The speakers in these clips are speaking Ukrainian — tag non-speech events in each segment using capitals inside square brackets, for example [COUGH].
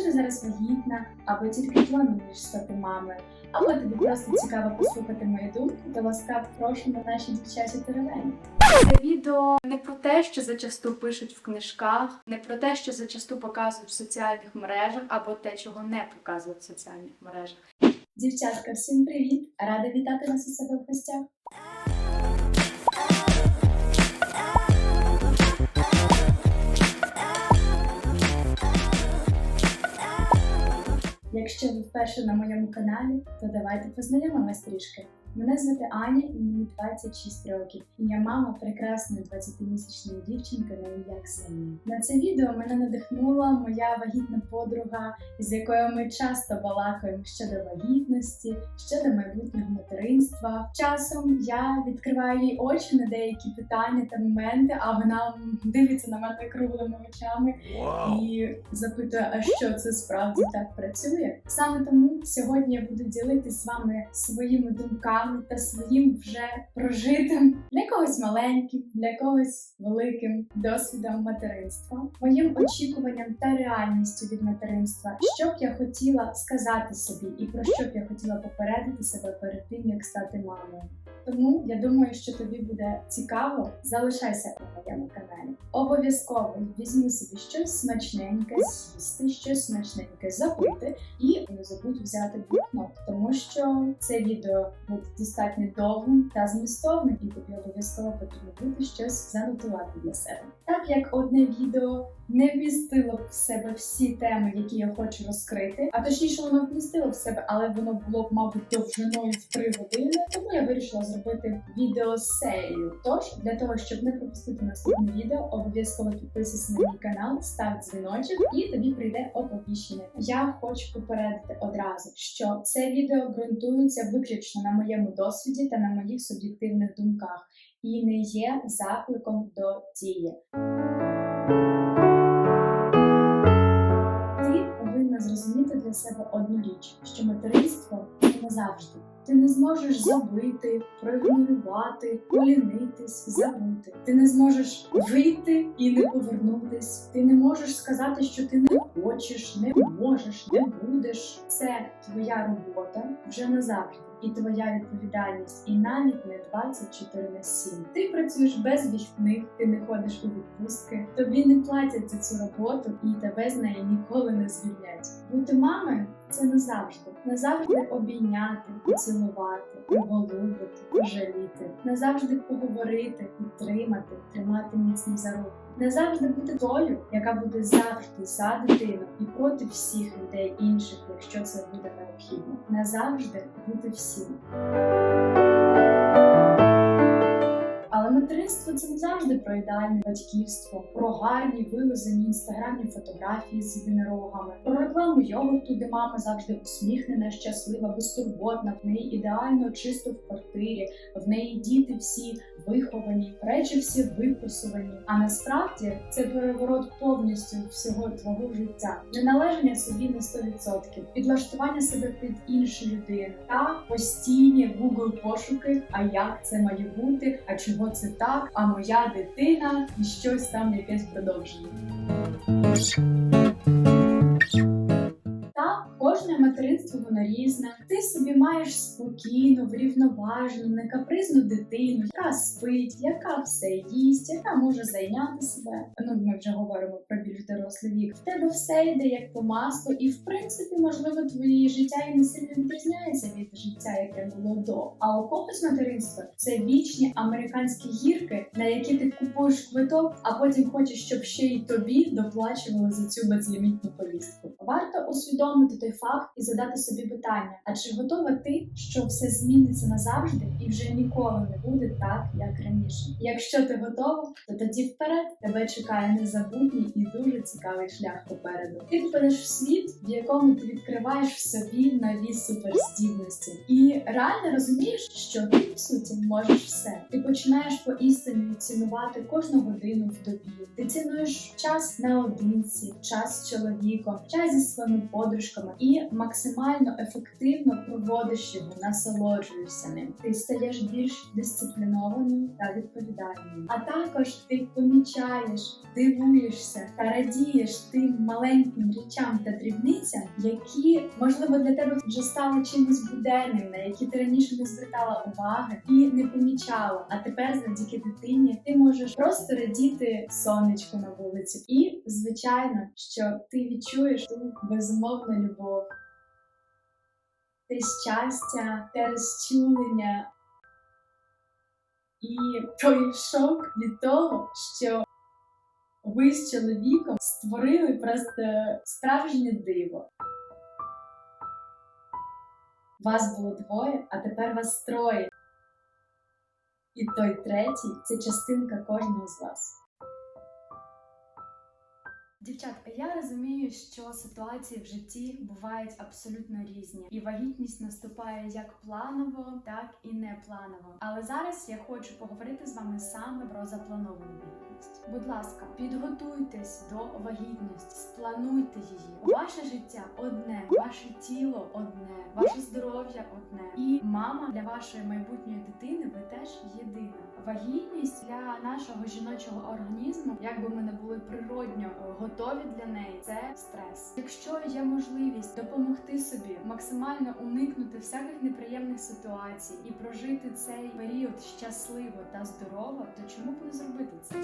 Якщо ти зараз вагітна, або тільки плануєш стати мамою, або тобі просто цікаво послухати мою думку, то ласкаво прошу на наші дівчачі теревені. Це відео не про те, що зачасту пишуть в книжках, не про те, що зачасту показують в соціальних мережах, або те, чого не показують в соціальних мережах. Дівчатка, всім привіт! Рада вітати вас у себе в гостях. Якщо ви вперше на моєму каналі, то давайте познайомимось трішки. Мене звати Аня і мені 26 років, і я мама прекрасної 20-місячної дівчинки на ім'я Ксенія. На це відео мене надихнула моя вагітна подруга, з якою ми часто балакаємо щодо вагітності, щодо майбутнього материнства. Часом я відкриваю їй очі на деякі питання та моменти, а вона дивиться на мене круглими очами і запитує, а що це справді так працює. Саме тому сьогодні я буду ділитися з вами своїми думками та своїм вже прожитим для когось маленьким, для когось великим досвідом материнства, моїм очікуванням та реальністю від материнства, що б я хотіла сказати собі, і про що б я хотіла попередити себе перед тим, як стати мамою. Тому я думаю, що тобі буде цікаво. Залишайся на моєму каналі. Обов'язково візьми собі щось смачненьке, з'їсти, щось смачненьке запити, і не забудь взяти блокнот, тому що це відео буде достатньо довгим та змістовним, і тобі обов'язково потрібно буде щось занотувати для себе. Так як одне відео не вмістило в себе всі теми, які я хочу розкрити, а точніше воно вмістило в себе, але воно було б, мабуть, довжиною в 3 години. Тому я вирішила зробити відеосерію. Тож для того, щоб не пропустити наступне відео, обов'язково підписуйся на мій канал, став дзвіночок і тобі прийде оповіщення. Я хочу попередити одразу, що це відео ґрунтується виключно на моєму досвіді та на моїх суб'єктивних думках і не є закликом до дії. Ти повинна зрозуміти для себе одну річ, що материнство не завжди. Ти не зможеш забити, проігнорувати, полінитись, забути. Ти не зможеш вийти і не повернутись. Ти не можеш сказати, що ти не хочеш, не можеш, не будеш. Це твоя робота вже назавжди. І твоя відповідальність, і навіть не 24 на 7. Ти працюєш без вихідних, ти не ходиш у відпустки, тобі не платять за цю роботу, і тебе з неї ніколи не звільнять. Бути мамою це назавжди. Назавжди обійняти, поцілувати, поголубити, пожаліти, назавжди поговорити, підтримати, тримати міцно за руку. Не завжди бути тою, яка буде завжди за дитину і проти всіх людей інших, якщо це буде необхідно. Назавжди бути всім. Материнство це не завжди про ідеальне батьківство, про гарні вилизані інстаграмні фотографії з єдинорогами, про рекламу йогурту, де мама завжди усміхнена, щаслива, безтурботна, в неї ідеально чисто в квартирі, в неї діти всі виховані, речі всі виписувані. А насправді це переворот повністю всього твого життя, неналеження собі на 100%, підлаштування себе під іншу людину та постійні Google пошуки. А як це має бути? А чого це так? А моя дитина і щось там якесь продовження. Материнство воно різне. Ти собі маєш спокійну, врівноважену, не капризну дитину, яка спить, яка все їсть, яка може зайняти себе. Ну ми вже говоримо про більш дорослий вік. В тебе все йде як по маслу, і в принципі, можливо, твоє життя і не сильно відрізняється від життя, яке було до. А у когось материнство це вічні американські гірки, на які ти купуєш квиток, а потім хочеш, щоб ще й тобі доплачували за цю безлімітну поїздку. Варто усвідомити той факт і задати собі питання: а чи готова ти, що все зміниться назавжди і вже ніколи не буде так, як раніше? Якщо ти готова, то тоді вперед тебе чекає незабутній і дуже цікавий шлях попереду. Ти впадеш в світ, в якому ти відкриваєш в собі нові суперздібності, і реально розумієш, що ти в суті можеш все. Ти починаєш поістину цінувати кожну годину в добі. Ти цінуєш час наодинці, час з чоловіком, час зі своїми подружками і максимально максимально ефективно проводиш його, насолоджуєшся ним. Ти стаєш більш дисциплінованою та відповідальною. А також ти помічаєш, дивуєшся та радієш тим маленьким речам та дрібницям, які можливо для тебе вже стали чимось буденним, на які ти раніше не звертала уваги і не помічала. А тепер, завдяки дитині, ти можеш просто радіти сонечку на вулиці. І звичайно, що ти відчуєш ту безумовну любов, те щастя, те розчулення і той шок від того, що ви з чоловіком створили просто справжнє диво. Вас було двоє, а тепер вас троє. І той третій це частинка кожного з вас. Дівчатка, я розумію, що ситуації в житті бувають абсолютно різні, і вагітність наступає як планово, так і не планово. Але зараз я хочу поговорити з вами саме про заплановану вагітність. Будь ласка, підготуйтесь до вагітності, сплануйте її. Ваше життя одне, ваше тіло одне, ваше здоров'я одне. І мама для вашої майбутньої дитини ви теж єдина. Вагітність для нашого жіночого організму, як би ми не були природньо е, готові для неї, це стрес. Якщо є можливість допомогти собі максимально уникнути всяких неприємних ситуацій і прожити цей період щасливо та здорово, то чому б не зробити це?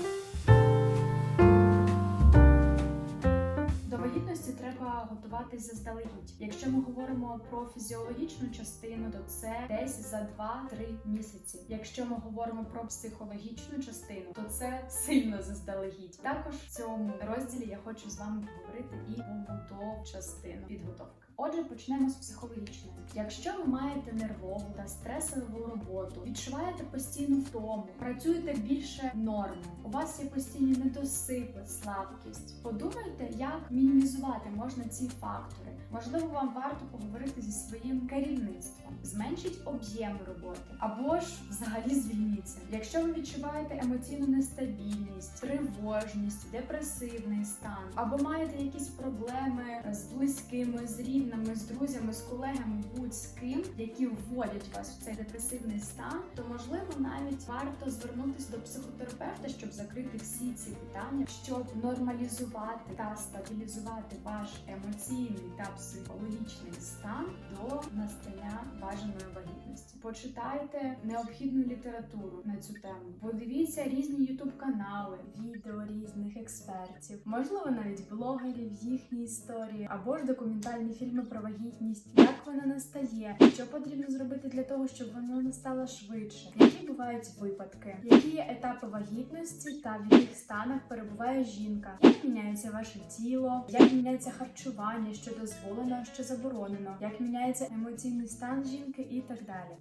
Вагітності треба готуватись заздалегідь. Якщо ми говоримо про фізіологічну частину, то це десь за 2-3 місяці. Якщо ми говоримо про психологічну частину, то це сильно заздалегідь. Також в цьому розділі я хочу з вами поговорити і побутову частину підготовки. Отже, почнемо з психологічної. Якщо ви маєте нервову та стресову роботу, відчуваєте постійну втому, працюєте більше норми, у вас є постійні недосипи, слабкість. Подумайте, як мінімізувати можна ці фактори. Можливо, вам варто поговорити зі своїм керівництвом, зменшіть об'єм роботи або ж взагалі звільніться. Якщо ви відчуваєте емоційну нестабільність, тривожність, депресивний стан, або маєте якісь проблеми з близькими, з рідними, з друзями, з колегами, будь з ким, які вводять вас в цей депресивний стан, то можливо навіть варто звернутися до психотерапевта, щоб закрити всі ці питання, щоб нормалізувати та стабілізувати ваш емоційний та психологічний стан до настання бажаної вагітності. Почитайте необхідну літературу на цю тему. Подивіться різні ютуб канали, відео різних експертів, можливо, навіть блогерів, їхні історії, або ж документальні фільми про вагітність, як вона настає, що потрібно зробити для того, щоб вона настала швидше, які бувають випадки, які є етапи вагітності та в яких станах перебуває жінка, як міняється ваше тіло, як міняється харчування, що дозволено, що заборонено, як міняється емоційний стан жінки і так далі.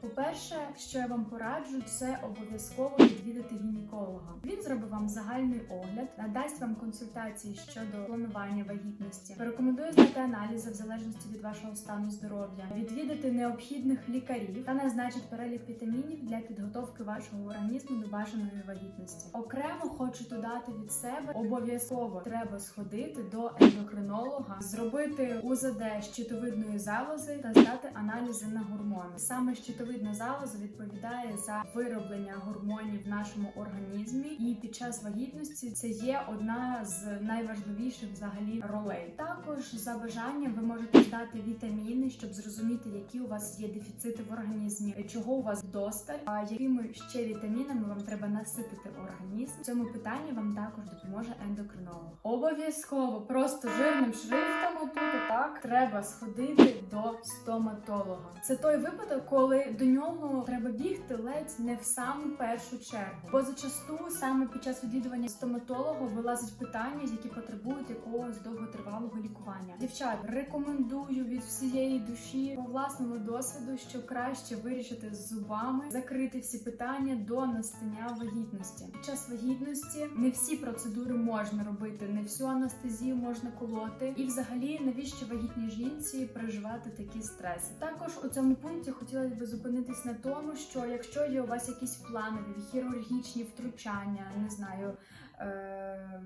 По-перше, що я вам пораджу, це обов'язково відвідати гінеколога. Він зробить вам загальний огляд, надасть вам консультації щодо планування вагітності, порекомендує здати аналізи в залежності від вашого стану здоров'я, відвідати необхідних лікарів та назначить перелік вітамінів для підготовки вашого організму до бажаної вагітності. Окремо хочу додати від себе обов'язково треба сходити до ендокринолога, зробити УЗД щитовидної залози та здати аналізи на гормони. Саме щитовидна залоза відповідає за вироблення гормонів в нашому організмі, і під час вагітності це є одна з найважливіших взагалі ролей. Також за бажанням ви можете здати вітаміни, щоб зрозуміти, які у вас є дефіцити в організмі, чого у вас досталь, а якими ще вітамінами вам треба наситити організм. В цьому питанні вам також допоможе ендокринолог. Обов'язково просто жирним шрифтом отут так треба сходити до стоматолога. Це той випадок, коли до нього треба бігти ледь не в саму першу чергу. Бо зачасту саме під час відвідування стоматолога вилазять питання, які потребують якогось довготривалого лікування. Дівчат, рекомендую від всієї душі по власному досвіду, що краще вирішити з зубами, закрити всі питання до настання вагітності. Під час вагітності не всі процедури можна робити, не всю анестезію можна колоти, і взагалі навіщо вагітній жінці переживати такі стреси. Також у цьому пункті хотілося б зупинитись на тому, що якщо є у вас якісь планові хірургічні втручання, не знаю. Е-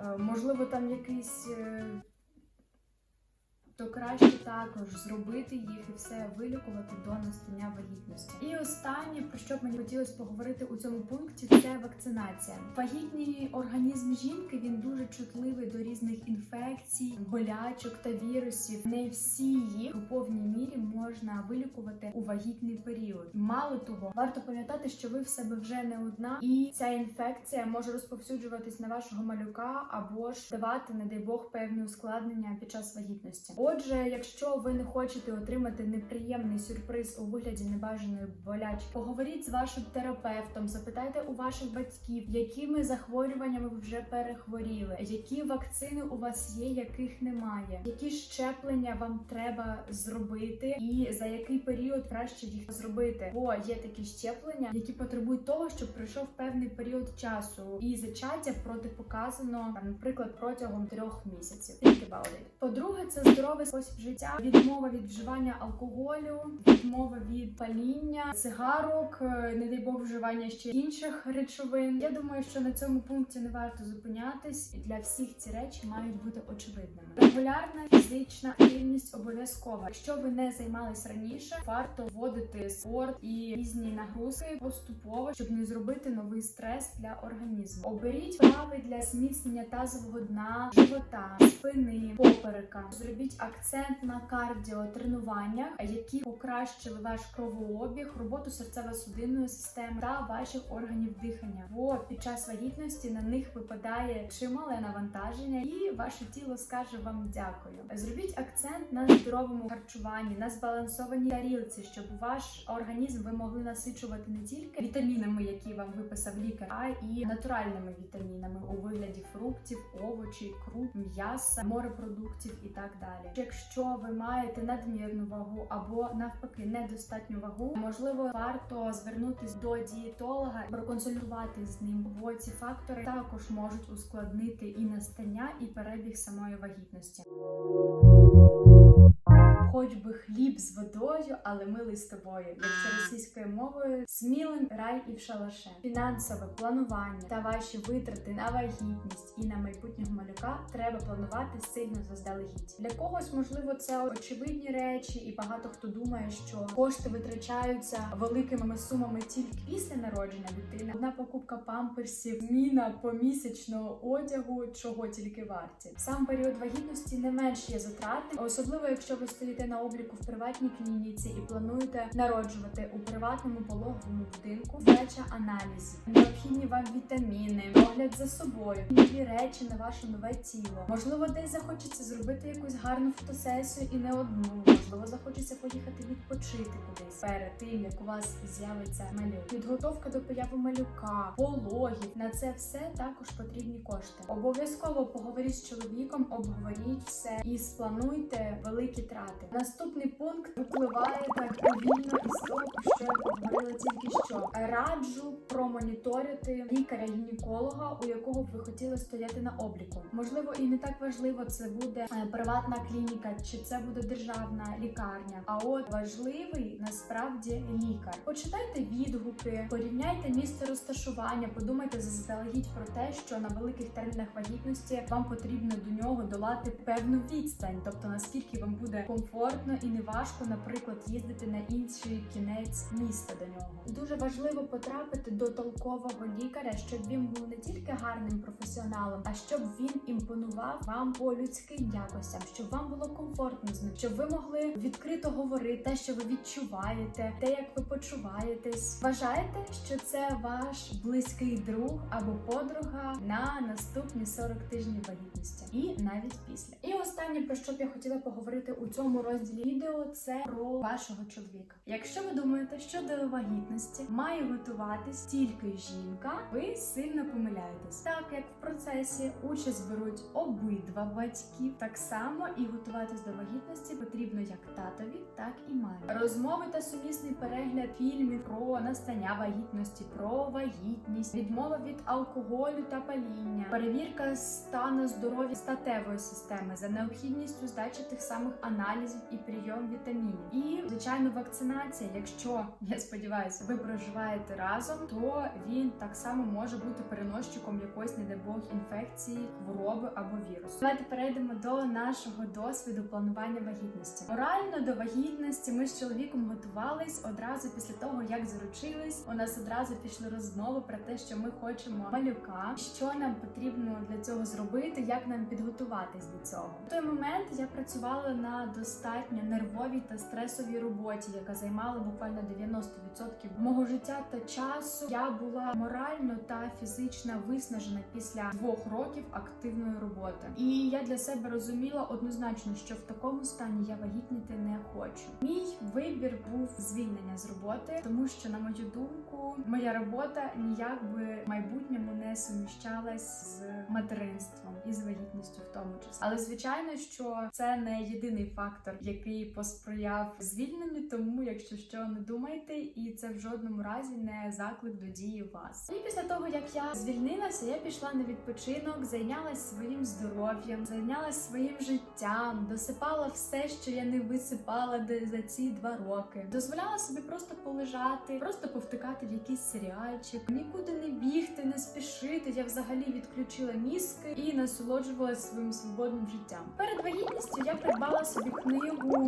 Е, Можливо, там якийсь. То краще також зробити їх і все вилікувати до настання вагітності. І останнє, про що б мені хотілося поговорити у цьому пункті, це вакцинація. Вагітний організм жінки він дуже чутливий до різних інфекцій, болячок та вірусів. Не всі їх у повній мірі можна вилікувати у вагітний період. Мало того, варто пам'ятати, що ви в себе вже не одна, і ця інфекція може розповсюджуватись на вашого малюка або ж давати, не дай Бог, певні ускладнення під час вагітності. Отже, якщо ви не хочете отримати неприємний сюрприз у вигляді небажаної болячки, поговоріть з вашим терапевтом, запитайте у ваших батьків, якими захворюваннями ви вже перехворіли, які вакцини у вас є, яких немає, які щеплення вам треба зробити, і за який період краще їх зробити. Бо є такі щеплення, які потребують того, щоб пройшов певний період часу, і зачаття протипоказано, наприклад, протягом трьох місяців. По-друге, це здоровий спосіб життя, відмова від вживання алкоголю, відмова від паління, цигарок, е, не дай Бог вживання ще інших речовин. Я думаю, що на цьому пункті не варто зупинятись, і для всіх ці речі мають бути очевидними. Регулярна фізична активність обов'язкова. Якщо ви не займались раніше, варто вводити спорт і різні нагрузки поступово, щоб не зробити новий стрес для організму. Оберіть вправи для зміцнення тазового дна, живота, спини, поперека. Зробіть акцент на кардіотренуваннях, які покращили ваш кровообіг, роботу серцево-судинної системи та ваших органів дихання. Бо під час вагітності на них випадає чимале навантаження, і ваше тіло скаже вам дякую. Зробіть акцент на здоровому харчуванні, на збалансованій тарілці, щоб ваш організм ви могли насичувати не тільки вітамінами, які вам виписав лікар, а і натуральними вітамінами у вигляді фруктів, овочів, круп, м'яса, морепродуктів і так далі. Якщо ви маєте надмірну вагу або навпаки недостатню вагу, можливо, варто звернутись до дієтолога, проконсультувати з ним, бо ці фактори також можуть ускладнити і настання, і перебіг самої вагітності. Хоч би хліб з водою, але милий з тобою, якщо російською мовою смілим рай і в шалаше. Фінансове планування та ваші витрати на вагітність і на майбутнього малюка треба планувати сильно заздалегідь. Для когось можливо це очевидні речі, і багато хто думає, що кошти витрачаються великими сумами тільки після народження дитини. Одна покупка памперсів, зміна помісячного одягу, чого тільки варті. Сам період вагітності не менш є затратним, особливо якщо ви стоїте на обліку в приватній клініці і плануєте народжувати у приватному пологовому будинку, здача аналізів, необхідні вам вітаміни, догляд за собою, нові речі на ваше нове тіло. Можливо, десь захочеться зробити якусь гарну фотосесію і не одну. Можливо, захочеться поїхати відпочити кудись перед тим, як у вас з'явиться малюк. Підготовка до появи малюка, пологів на це все також потрібні кошти. Обов'язково поговоріть з чоловіком, обговоріть все і сплануйте великі трати. Наступний пункт випливає так повільно із того, що я поговорила тільки що. Раджу промоніторити лікаря-гінеколога, у якого б ви хотіли стояти на обліку. Можливо, і не так важливо, це буде е, приватна клініка чи це буде державна лікарня. А от важливий насправді лікар. Почитайте відгуки, порівняйте місце розташування, подумайте заздалегідь про те, що на великих термінах вагітності вам потрібно до нього долати певну відстань, тобто наскільки вам буде комфортно і не важко, наприклад, їздити на інший кінець міста до нього. Дуже важливо потрапити до толкового лікаря, щоб він був не тільки гарним професіоналом, а щоб він імпонував вам по людським якостям, щоб вам було комфортно з ним, щоб ви могли відкрито говорити те, що ви відчуваєте, те, як ви почуваєтесь. Вважаєте, що це ваш близький друг або подруга на наступні 40 тижнів вагітності, і навіть після. І останнє про що б я хотіла поговорити у цьому розділі відео, це про вашого чоловіка. Якщо ви думаєте, що до вагітності має готуватись тільки жінка, ви сильно помиляєтесь. Так як в процесі участь беруть обидва батьки, так само і готуватись до вагітності потрібно як татові, так і мамі. Розмови та сумісний перегляд фільмів про настання вагітності, про вагітність, відмова від алкоголю та паління, перевірка стану здоров'я статевої системи за необхідністю здачі тих самих аналізів і прийом вітамінів. І звичайно, вакцинація. Якщо я сподіваюся, ви проживаєте разом, то він так само може бути переносчиком якоїсь, не дай Бог, інфекції, хвороби або вірусу. Давайте перейдемо до нашого досвіду планування вагітності. Морально до вагітності ми з чоловіком готувались одразу після того, як заручились. У нас одразу пішли розмови про те, що ми хочемо малюка, що нам потрібно для цього зробити, як нам підготуватись до цього. В той момент я працювала на достатньо нервовій та стресовій роботі, яка займала буквально 90% мого життя та часу. Я була морально та фізично виснажена після двох років активної роботи. І я для себе розуміла однозначно, що в такому стані я вагітніти не хочу. Мій вибір був звільнення з роботи, тому що, на мою думку, моя робота ніяк би в майбутньому не суміщалась з материнством і з вагітністю в тому числі. Але звичайно, що це не єдиний фактор, який посприяв звільненню. Тому, якщо що, не думайте, і це в жодному разі не заклик до дії вас. І після того, як я звільнилася, я пішла на відпочинок, зайнялась своїм здоров'ям, зайнялась своїм життям, досипала все, що я не висипала за ці два роки. Дозволяла собі просто полежати, просто повтикати в якийсь серіальчик, нікуди не бігти, не спішити. Я взагалі відключила мізки і насолоджувалася своїм свободним життям. Перед вагітністю я придбала собі книгу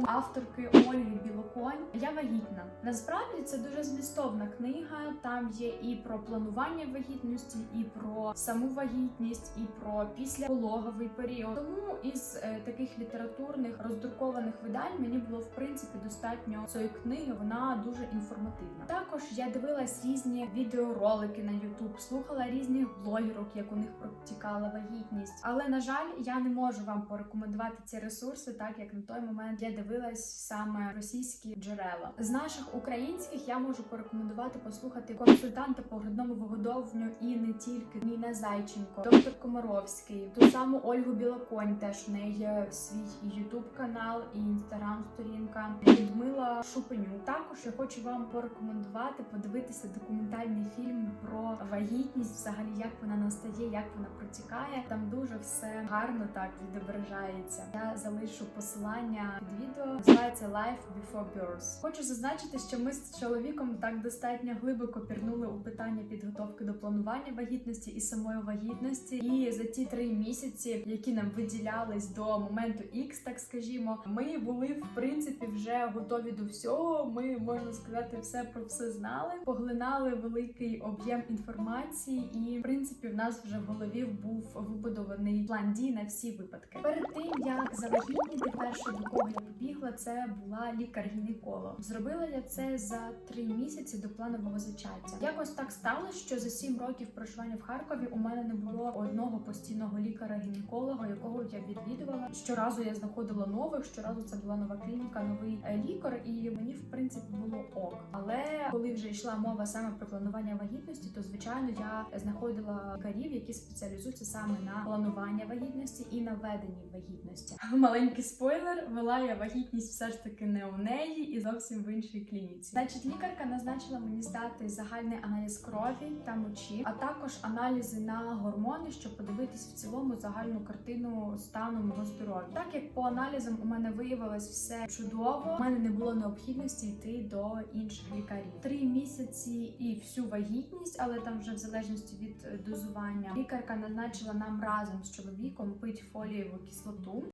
авторки Ольги Білоконь. Я вагітна. Насправді це дуже змістовна книга. Там є і про планування вагітності, і про саму вагітність, і про післяпологовий період. Тому із е, таких літературних роздрукованих видань мені було в принципі достатньо цієї книги. Вона дуже інформативна. Також я дивилась різні відеоролики на YouTube, слухала різних блогерок, як у них протікала вагітність. Але на жаль, я не можу вам порекомендувати ці ресурси, так як на той момент я дивилась саме російські джерела. З наших українських я можу порекомендувати послухати консультанта по грудному вигодовуванню і не тільки Ніна Зайченко, доктор Комаровський, ту саму Ольгу Білоконь. Теж в неї є свій Ютуб канал і інстаграм сторінка Людмила Шупенюк. Також я хочу вам порекомендувати подивитися документальний фільм про вагітність, взагалі як вона настає, як вона протікає. Там дуже все гарно так відображається. Я залишу посилання під відео. Називається Life Before Birth. Хочу зазначити, що ми з чоловіком так достатньо глибоко пірнули у питання підготовки до планування вагітності і самої вагітності. І за ті три місяці, які нам виділялись до моменту X, так скажімо, ми були в принципі вже готові до всього. Ми можна сказати, все про все знали, поглинали великий об'єм інформації, і в принципі в нас вже в голові був вибудований план дій на всі випадки. Перед тим як завагітніти, перше до кого я побігла, це була лікар-гінеколог. Зробила я це за три місяці до планового зачаття. Якось так сталося, що за сім років проживання в Харкові у мене не було одного постійного лікаря-гінеколога, якого я відвідувала. Щоразу я знаходила нових, щоразу це була нова клініка, новий е, лікар, і мені в принципі було ок. Але коли вже йшла мова саме про планування вагітності, то звичайно я знаходила лікарів, які спеціалізуються саме на планування вагітності і на веденні вагітності. [LAUGHS] Маленький спойлер, вела я вагітність все ж таки не у неї і зовсім в іншій клініці. Значить, лікарка назначила мені здати загальний аналіз крові та мочі, а також аналізи на гормони, щоб подивитись в цілому загальну картину стану мого здоров'я. Так як по аналізам у мене виявилось все чудово, у мене не було необхідності йти до інших лікарів. Три місяці і всю вагітність, але там вже в залежності від е, дозування. Лікарка назначила нам разом з чоловіком пити фолієву кислоту.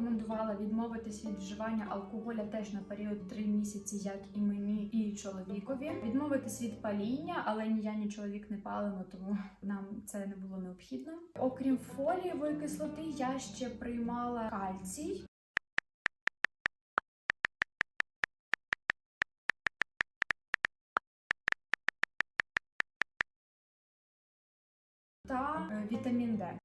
Порекомендувала відмовитись від вживання алкоголя теж на період 3 місяці, як і мені, і чоловікові. Відмовитись від паління, але ні я, ні чоловік не палимо, тому нам це не було необхідно. Окрім фолієвої кислоти, я ще приймала кальцій. Та е, вітамін Д.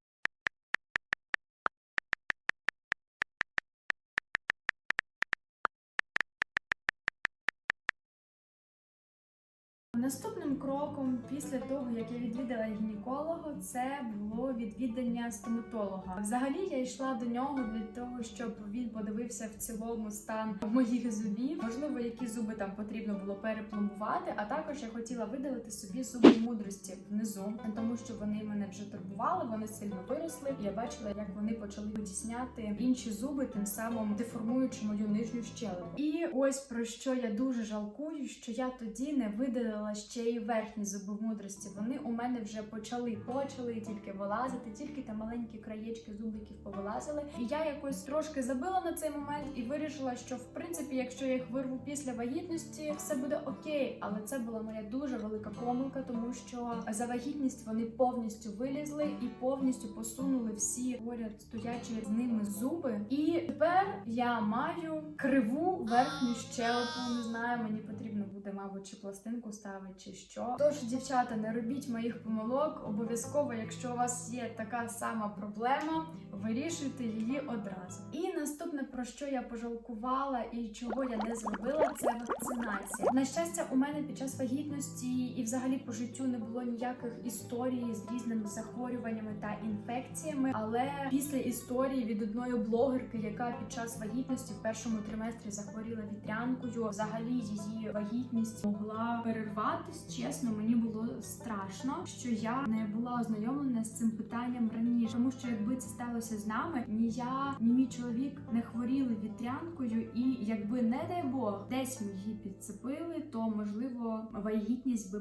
Наступним кроком після того, як я відвідала гінеколога, це було відвідання стоматолога. Взагалі я йшла до нього для того, щоб він подивився в цілому стан моїх зубів. Можливо, які зуби там потрібно було перепломбувати. А також я хотіла видалити собі зуби мудрості внизу, тому що вони мене вже турбували, вони сильно виросли. І я бачила, як вони почали витісняти інші зуби, тим самим деформуючи мою нижню щелепу. І ось про що я дуже жалкую, що я тоді не видалила ще й верхні зуби мудрості. Вони у мене вже почали почали тільки вилазити, тільки там маленькі краєчки зубиків повилазили. І я якось трошки забила на цей момент і вирішила, що в принципі, якщо я їх вирву після вагітності, все буде окей. Але це була моя дуже велика помилка, тому що за вагітність вони повністю вилізли і повністю посунули всі поряд стоячі з ними зуби. І тепер я маю криву верхню щелепу. Не знаю, мені потрібно буде, мабуть, чи пластинку ставить, чи що. Тож, дівчата, не робіть моїх помилок. Обов'язково, якщо у вас є така сама проблема, вирішуйте її одразу. І наступне про що я пожалкувала і чого я не зробила, це вакцинація. На щастя, у мене під час вагітності і взагалі по життю не було ніяких історій з різними захворюваннями та інфекціями. Але після історії від одної блогерки, яка під час вагітності в першому триместрі захворіла вітрянкою, взагалі її вагітність могла перерватись. Чесно, мені було страшно, що я не була ознайомлена з цим питанням раніше, тому що якби це сталося з нами, ні я, ні мій чоловік не хворіли вітрянкою, і якби не дай Бог десь ми її підцепили, то можливо вагітність би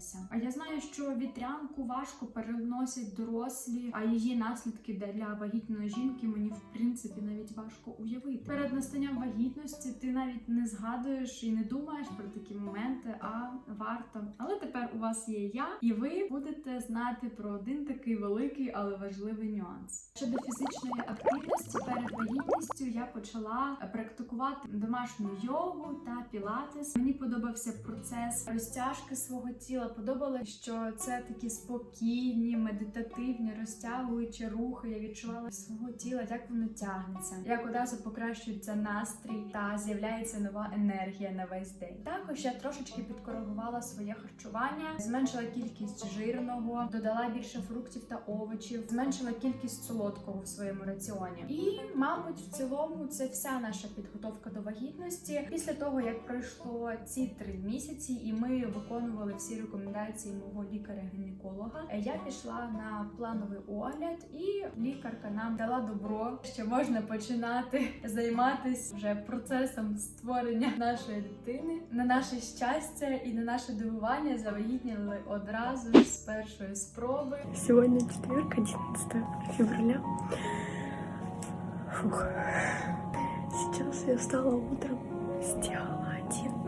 перервалася. А я знаю, що вітрянку важко переносять дорослі, а її наслідки для вагітної жінки мені в принципі навіть важко уявити. Перед настанням вагітності ти навіть не згадуєш і не думаєш про такі моменти, а варто. Але тепер у вас є я, і ви будете знати про один такий великий, але важливий нюанс. Щодо фізичної активності перед вагітністю я почала практикувати домашню йогу та пілатес. Мені подобався процес розтяжки свого тіла. Подобалося, що це такі спокійні, медитативні, розтягуючі рухи. Я відчувала свого тіла, як воно тягнеться, як одразу покращується настрій та з'являється нова енергія на весь день. Також я трошечки підкоригувала своє харчування, зменшила кількість жирного, додала більше фруктів та овочів, зменшила кількість солодкого в своєму раціоні. І, мабуть, в цілому це вся наша підготовка до вагітності. Після того як пройшло ці три місяці, і ми виконували всі рекомендації мого лікаря-гінеколога, е, я пішла на плановий огляд, і лікарка нам дала добро, що можна починати займатися вже процесом створення нашої дитини. На наше щастя і на наше дивування завагітніли одразу ж з першої спроби. Сегодня четверг, 11 февраля. Фух. Сейчас я встала утром, сделала один.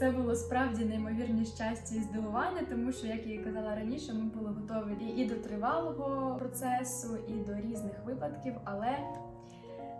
Це було справді неймовірне щастя і здивування, тому що, як я і казала раніше, ми були готові і, до тривалого процесу, і до різних випадків, але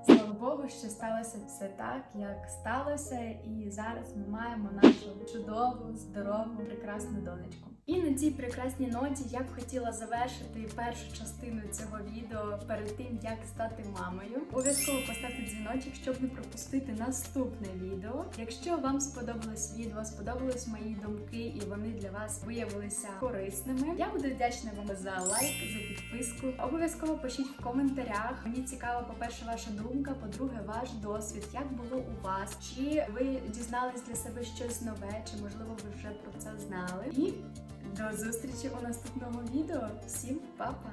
слава Богу, що сталося все так, як сталося, і зараз ми маємо нашу чудову, здорову, прекрасну донечку. І на цій прекрасній ноті я б хотіла завершити першу частину цього відео перед тим, як стати мамою. Обов'язково поставте дзвіночок, щоб не пропустити наступне відео. Якщо вам сподобалось відео, сподобались мої думки, і вони для вас виявилися корисними. Я буду вдячна вам за лайк, за підписку. Обов'язково пишіть в коментарях. Мені цікава, по-перше, ваша думка, по-друге, ваш досвід, як було у вас, чи ви дізнались для себе щось нове, чи можливо ви вже про це знали. І до зустрічі у наступному відео. Всім па-па!